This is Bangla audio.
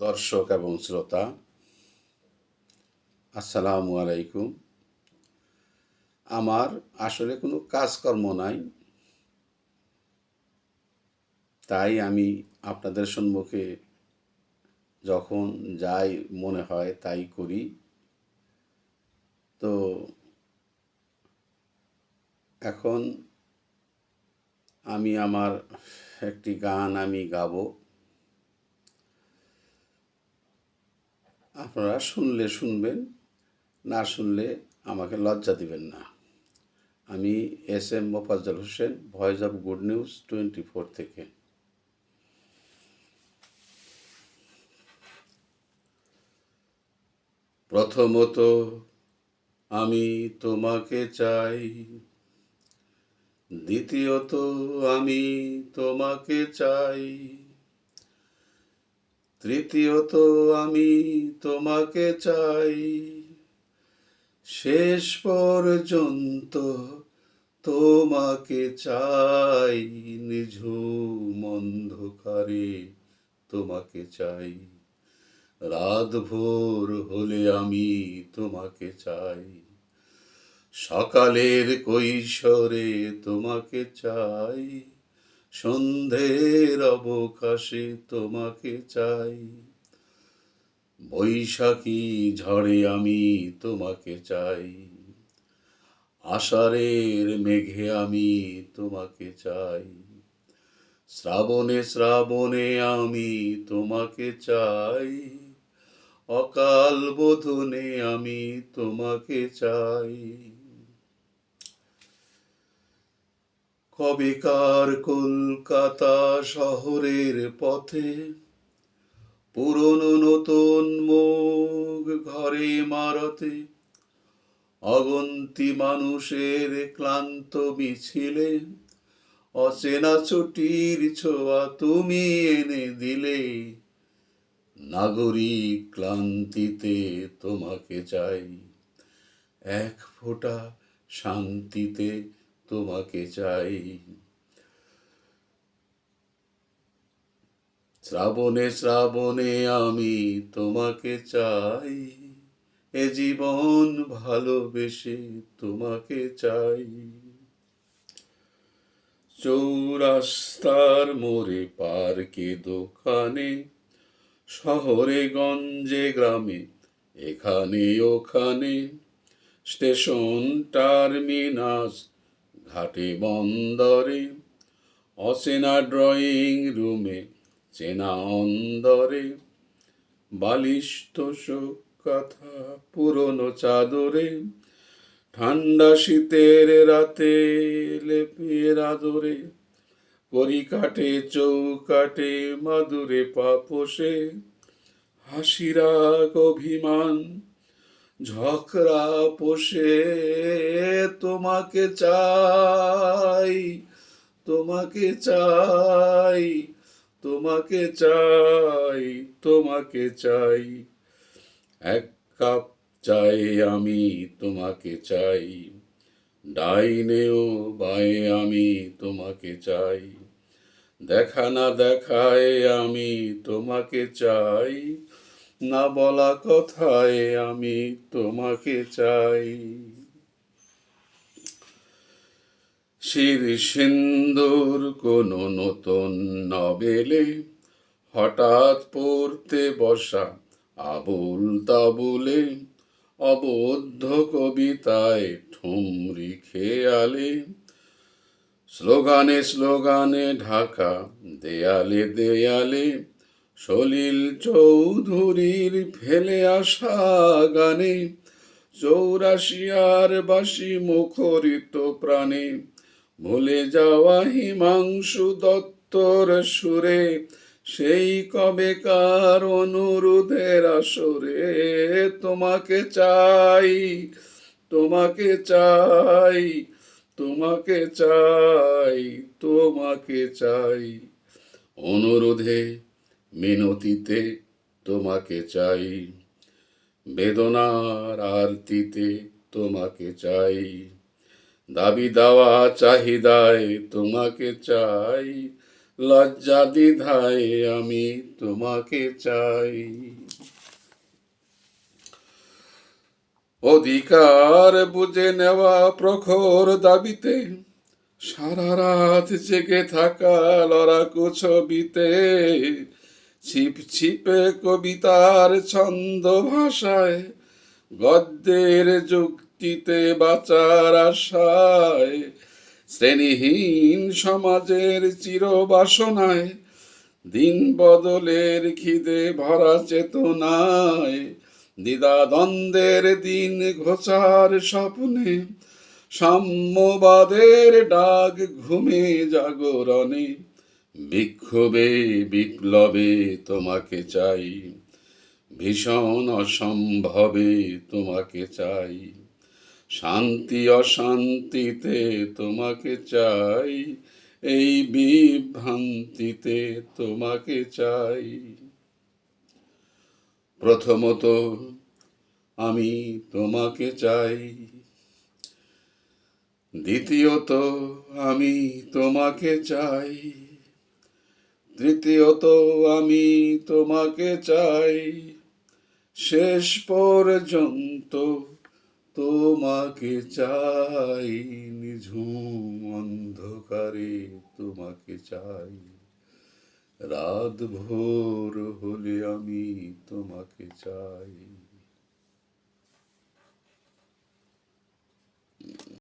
দর্শক এবং শ্রোতা, আসসালামু আলাইকুম। আমার আসলে কোনো কাজকর্ম নাই। তাই আমি আপনাদের সম্মুখে যখন যাই মনে হয় তাই করি। তো এখন আমি আমার একটি গান আমি গাবো। আপনারা শুনলে শুনবেন, না শুনলে আমাকে লজ্জা দিবেন না। আমি S M Mofazzal Hossain, voice of good news twenty four থেকে। প্রথমত, আমি তোমাকে চাই। দ্বিতীয়ত, আমি তোমাকে চাই। তৃতীয়ত আমি তোমাকে চাই। শেষ পর্যন্ত তোমাকে চাই, নিঝুম অন্ধকারে তোমাকে চাই। রাত ভোর হলে আমি তোমাকে চাই। সকালের কৈশোরে তোমাকে চাই। সন্ধ্যের অবকাশে তোমাকে চাই। বৈশাখী ঝড়ে আমি তোমাকে চাই। আষাঢ়ের মেঘে আমি তোমাকে চাই। শ্রাবণে শ্রাবণে আমি তোমাকে চাই। অকাল বোধনে আমি তোমাকে চাই। কবেকার কলকাতা শহরের পথে পুরনো নতুন মুখ ঘরে মারতে অগন্তি মানুষের ক্লান্ত মিছিলে অচেনা ছুটির ছোঁয়া তুমি এনে দিলে। নাগরিক ক্লান্তিতে তোমাকে চাই। এক ফোঁটা শান্তিতে তোমাকে চাই। শ্রাবণে শ্রাবণে আমি তোমাকে চাই। এ জীবন ভালোবেসে তোমাকে চাই। চৌরাস্তার মোড়ে পার্কে দোকানে, শহরে, গঞ্জে, গ্রামে, এখানে, ওখানে, স্টেশন, টার্মিনাস ঘাটে বন্দরে অচেনা ড্রয়িং রুমে চেনা অন্দরে বালিশ তোষক কথা পুরনো চাদরে, ঠান্ডা শীতের রাতে লেপের আদরে করি কাটে চৌকাটে মাদুরে পাপোষে হাসিরাগ অভিমান ঝকরা পোষে তোমাকে চাই তোমাকে চাই তোমাকে চাই তোমাকে চাই। এক কাপ চাই আমি, তোমাকে চাই। ডাইনেও বায়ে আমি, তোমাকে চাই। দেখা না দেখায় আমি, তোমাকে চাই। না বলা কথায় আমি তোমাকে চাই। শির সিন্দুর কোনো নতুন নবেলে হঠাৎ পড়তে বসা আবুল তাবুলে অবদ্ধ কবিতায় ঠুমরি খেয়ালে। স্লোগানে স্লোগানে ঢাকা দেয়ালে দেয়ালে সলিল চৌধুরীর ফেলে আসা গানে, চৌরাশিয়ার বাসি মুখরিত প্রাণে, ভুলে যাওয়া হিমাংশু দত্তর সুরে, সেই কবেকার অনুরোধের আসরে তোমাকে চাই তোমাকে চাই তোমাকে চাই তোমাকে চাই। অনুরোধে মিনতিতে তোমাকে চাই, বেদনার আরতিতে তোমাকে চাই, দাবি দাওয়া চাহিদায় তোমাকে চাই, লজ্জা দ্বিধায় আমি তোমাকে চাই। অধিকার বুঝে নেওয়া প্রখর দাবিতে, সারা রাত জেগে থাকা লড়াকু ছবিতে ছিপ ছিপে কবিতার ছন্দ ভাষায় গদ্যের যুক্তিতে বাঁচার আশায়। শ্রেণীহীন সমাজের চিরবাসনায়, দিন বদলের খিদে ভরা চেতনায়। দ্বিধাদ্বন্দ্বের দিন ঘোচার স্বপ্নে, সাম্যবাদের ডাক ঘুমে জাগরণে। বিক্ষোভে, বিপ্লবে তোমাকে চাই। ভীষণ অসম্ভবে তোমাকে চাই। শান্তি অশান্তিতে তোমাকে চাই। এই বিভ্রান্তিতে তোমাকে চাই। প্রথমত আমি তোমাকে চাই। দ্বিতীয়ত আমি তোমাকে চাই। তৃতীয়ত আমি তোমাকে চাই, শেষ পর্যন্ত তোমাকে চাই, নিঝুম অন্ধকারে তোমাকে চাই। রাত ভোর হলে আমি তোমাকে চাই।